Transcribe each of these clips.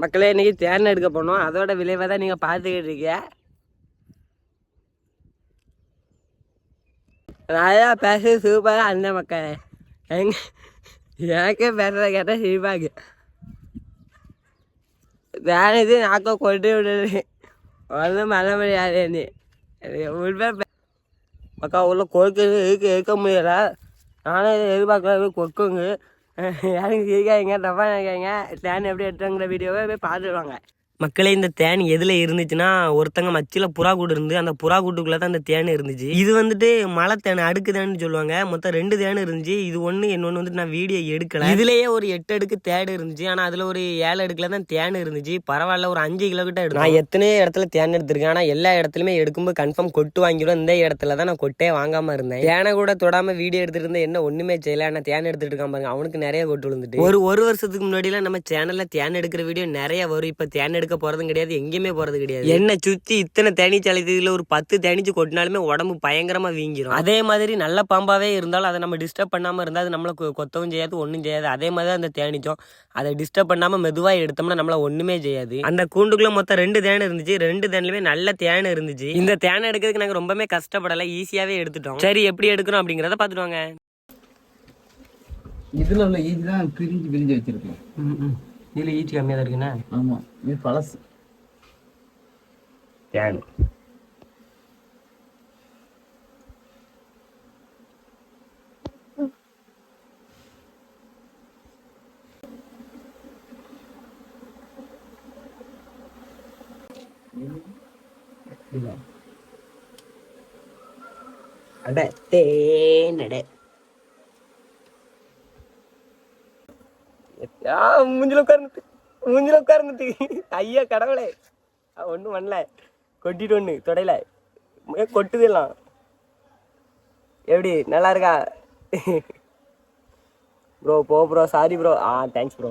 மக்களே இன்னைக்கு தேன் எடுக்க போனோம். அதோட விளைவை தான் நீங்கள் பார்த்துக்கிட்டு இருக்கீங்க. நிறையா பேச சூப்பராக அந்த மக்களே. எங்க எனக்கே பேசுறத கேட்டால் சிரிப்பாங்க. தேன் இது நாக்க கொண்டு விடுறது ஒன்றும் பண்ண முடியாது நீ உண்மை மக்கா உள்ள கொழுக்கு இருக்க இருக்க முடியல. நானும் இதை எதிர்பார்க்கல கொக்குங்க. யாரும் சிரிக்காதீங்க தப்பா நினைக்காதீங்க. ஸ்டாண்ட் எப்படி எடுத்தாங்கிற வீடியோவை போய் பார்த்துருவாங்க மக்களே இந்த தேன் எதுல இருந்துச்சுன்னா ஒருத்தங்க மச்சில புறா கூடு இருந்து அந்த புறா கூட்டுக்குள்ள தான் அந்த தேன் இருந்துச்சு. இது வந்துட்டு மலை தேன் அடுக்கு தேன்னு சொல்லுவாங்க. மொத்தம் ரெண்டு தேன் இருந்துச்சு. இது ஒண்ணு இன்னொன்னு வந்துட்டு நான் வீடியோ எடுக்கல. இதுலயே ஒரு எட்டு அடுக்கு தேடு இருந்துச்சு. ஆனா அதுல ஒரு ஏழு அடுக்குல தான் தேன் இருந்துச்சு. பரவாயில்ல ஒரு அஞ்சு கிலோ கிட்ட எடுக்கும் நான் எத்தனையோ இடத்துல தேன் எடுத்திருக்கேன். ஆனா எல்லா இடத்துலயுமே எடுக்கும்போது கன்ஃபார்ம் கொட்டு வாங்கிடும் இந்த இடத்துல தான் நான் கொட்டே வாங்காம இருந்தேன். தேனை கூட தொடாம வீடியோ இருந்தேன். என்ன ஒண்ணுமே செய்யல. ஆனா தேன் எடுத்துட்டு இருக்கான் பாருங்க. அவனுக்கு நிறைய கொட்டு விழுந்துட்டு. ஒரு ஒரு வருஷத்துக்கு முன்னாடிலாம் நம்ம சேனல்ல தேன் எடுக்கிற வீடியோ நிறைய வரும். இப்ப தேன் எடுக்க போறதும் கிடையாது எங்கேயுமே போறது கிடையாது. என்ன சுத்தி இத்தனை தேனீச்சு அழைத்ததுல ஒரு பத்து தேனீச்சு கொட்டினாலுமே உடம்பு பயங்கரமா வீங்கிரும். அதே மாதிரி நல்ல பாம்பாவே இருந்தாலும் அதை நம்ம டிஸ்டர்ப் பண்ணாம இருந்தா அது நம்மள கொத்தவும் செய்யாது ஒண்ணும் செய்யாது. அதே மாதிரி தான் அந்த தேனீச்சம். அதை டிஸ்டர்ப் பண்ணாம மெதுவா எடுத்தோம்னா நம்மள ஒண்ணுமே செய்யாது. அந்த கூண்டுக்குள்ள மொத்தம் ரெண்டு தேன் இருந்துச்சு. ரெண்டு தேன்லயுமே நல்ல தேன் இருந்துச்சு. இந்த தேனை எடுக்கிறதுக்கு நாங்க ரொம்பவே கஷ்டப்படல. ஈஸியாவே எடுத்துட்டோம். சரி எப்படி எடுக்கிறோம் அப்படிங்கறத பாத்துட்டு வாங்க. இதுல உள்ள ஈஜி தான் பிரிஞ்சு பிரிஞ்சு வச்சிருக்கோம் இதுல ஈச்சி கம்மியா தான் இருக்குண்ணா ஆமா இது பழசு. தேன் அட தேனட மூஞ்சில உட்கார்ந்துட்டு மூஞ்சில உட்கார்ந்துட்டு ஐயா கடவுளே. ஒன்றும் பண்ணல. கொட்டிட்டு ஒன்று தொடையில. கொட்டுதெல்லாம் எப்படி நல்லா இருக்கா? ப்ரோ போ ப்ரோ சாரி ப்ரோ ஆ தேங்க்ஸ் ப்ரோ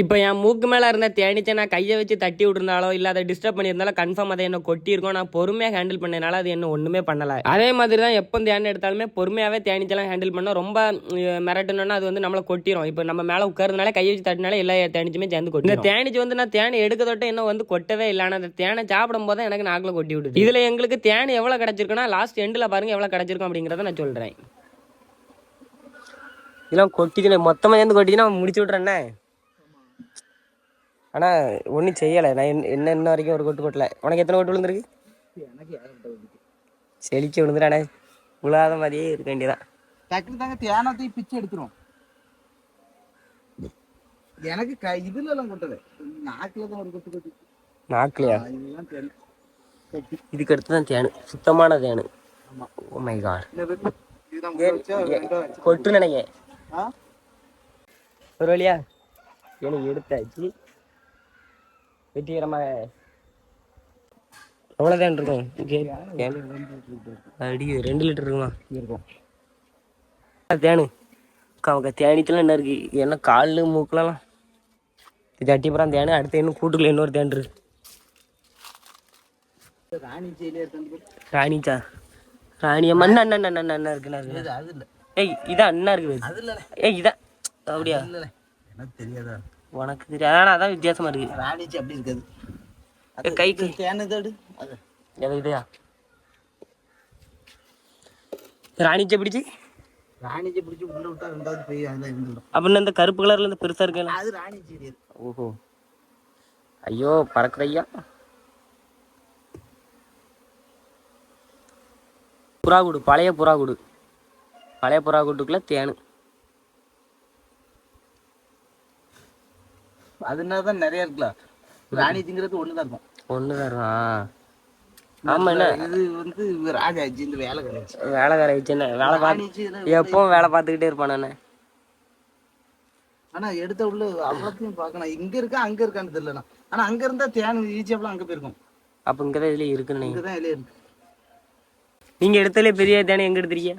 இப்போ என் மூக்கு மேலே இருந்த தேனிச்சை நான் கையை வச்சு தட்டி விட்டுருந்தாலோ இல்லை அதை டிஸ்டர்ப் பண்ணியிருந்தாலும் கன்ஃபார்ம் அதை என்ன கொட்டியிருக்கோம். நான் பொறுமையாக ஹேண்டில் பண்ணனால அது என்ன ஒன்றுமே பண்ணலை. அதே மாதிரி தான் எப்போ தேன் எடுத்தாலுமே பொறுமையாகவே தேனிச்செல்லாம் ஹேண்டில் பண்ணோம். ரொம்ப மிரட்டணும்னா அது வந்து நம்மளை கொட்டிரும். இப்போ நம்ம மேலே உட்காரதுனால கையை வச்சு தட்டினால எல்லா தேனிச்சுமே சேர்ந்து கொட்டி இந்த தேனிச்சு வந்து நான் தேனை எடுக்க தொட்டு இன்னும் வந்து கொட்டவே இல்லை. ஆனால் அந்த தேனை சாப்பிடும் போது எனக்கு நாக்கில் கொட்டி விடுது. இதில் எங்களுக்கு தேன் எவ்வளோ கிடச்சிருக்குன்னா லாஸ்ட் எண்டில் பாருங்கள் எவ்வளோ கிடச்சிருக்கும் அப்படிங்கிறத நான் சொல்கிறேன் இதெல்லாம் கொட்டிச்சுனே மொத்தமாக சேர்ந்து கொட்டிச்சுன்னா முடிச்சு விட்றேன்னே ஆனால் ஒன்றும் செய்யலை. நான் என்ன- என்ன இன்ன வரைக்கும் ஒரு கொட்டு கொட்டல. உனக்கு எத்தனை கொட்டு விழுந்திருக்கு? எனக்கு செழிச்சு விழுந்துடானே உழாத மாதிரியே இருக்க வேண்டியதான் டக்குனு தாங்க தேனத்தையும் பிச்சு எடுத்துரும் எனக்கு கை இதுல எல்லாம் கொட்டல. நாக்குல தான் ஒரு கொட்டு கொட்டி. நாக்குலையா? இதுக்கு அடுத்து தான் தேனு சுத்தமான தேனு ஓ மை காட் கொட்டு நினைங்க ஒரு வழியா? எனக்கு எடுத்தாச்சு. வெற்றிகரமாக அவ்வளோதான் இருக்கும். அடி ரெண்டு லிட்டர் இருக்குமா? இருக்கும். தேனு. அவங்க தேனிச்சலாம் என்ன இருக்கு? என்ன கால் மூக்கலாம் இது அட்டிப்புறம் தேனு. அடுத்து இன்னும் கூட்டுக்குள்ள இன்னொரு தேன் இருக்கு. இருக்கு ராணிச்சா ராணி அம்மா அண்ணா அண்ணா அண்ணா அண்ணா இருக்குண்ணா இருக்கு. ஏய் இதான் அண்ணா இல்ல. ஏய் இதான். அப்படியா? தெரியாதா? உனக்கு தெரியாது ஆனால் அதான் வித்தியாசமா இருக்கு. ராணிச்சி அப்படி இருக்காது. ஏய், கை கை தேனதோடு அது. எது இதையா? ராணிச்சை பிடிச்சி? ராணிச்சி பிடிச்சி உள்ள விட்டா ரெண்டாவது போய் அதுல இருந்துடும். அப்படின்னு இந்த கருப்பு கலர்ல இந்த பெருசா இருக்கல அது ராணிச்சி கிடையாது ஓஹோ. ஐயோ பறக்குற ஐயா புறாகுடு பழைய புறாகுடு. பழைய புறாகுட்டுக்குள்ள தேனு. அதனால தான் நிறைய இருக்கலாம் ராணிச்சிங்கிறது ஒண்ணுதான் இருக்கும். ஒண்ணுதான் ஆமா என்ன இது வந்து ராஜாஜி இந்த வேலை வேலைக்கார பார்த்து இதுல- எப்பவும் வேலை பார்த்துக்கிட்டே இருப்பான் ஆனா எடுத்த உள்ள அவ்வளோத்தையும் பார்க்கணும். இங்க இருக்கா அங்க இருக்கான்னு தெரியல ஆனா அங்க இருந்தா தேன் ஈச்சியாப்லாம் அங்க போயிருக்கும். அப்ப இங்கதான் இதுல இருக்குன்னு. இங்கதான் இலைய இருக்கு. நீங்க எடுத்ததுல பெரிய தேனை எங்க எடுத்துறீங்க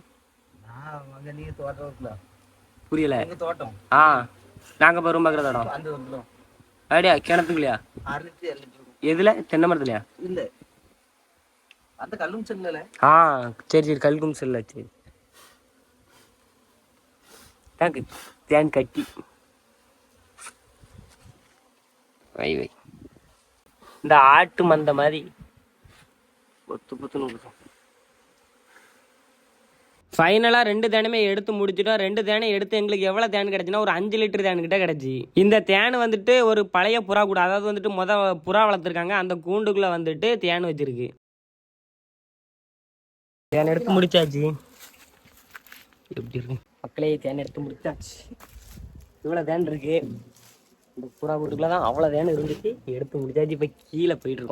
அங்க நீங்க தோட்டம் புரியல. எங்க தோட்டம்? ஆ நாங்க இப்போ ரூம் பார்க்குற இடம் அந்த அள்ளிட்டு இருக்கும். எதுல? தென்னை மரத்துலையா? இல்ல. அந்த கல்லும் செல்லல ஆ சரி சரி கல்கும் செல்ல சரி. தேங்க் தேன் கட்டி. வை வை. இந்த ஆட்டு மந்த மாதிரி பொத்து பொத்துன்னு ஃபைனலாக ரெண்டு தேனுமே எடுத்து முடிச்சிட்டோம். ரெண்டு தேனை எடுத்து எங்களுக்கு எவ்வளோ தேன் கிடச்சுன்னா ஒரு அஞ்சு லிட்டர் தேன் கிட்ட கிடச்சி. இந்த தேன் வந்துட்டு ஒரு பழைய புறா கூட அதாவது வந்துட்டு முத புறா வளர்த்துருக்காங்க. அந்த கூண்டுக்குள்ளே வந்துட்டு தேன் வச்சிருக்கு. தேன் எடுத்து முடிச்சாச்சு. எப்படி இருக்கு? மக்களே தேன் எடுத்து முடிச்சாச்சு. இவ்வளோ தேன் இருக்கு. இந்த புறா கூட்டுக்குள்ளே தான் அவ்வளோ தேன் இருந்துச்சு. எடுத்து முடிச்சாச்சு. இப்போ கீழே போயிட்டு இருக்கோம்.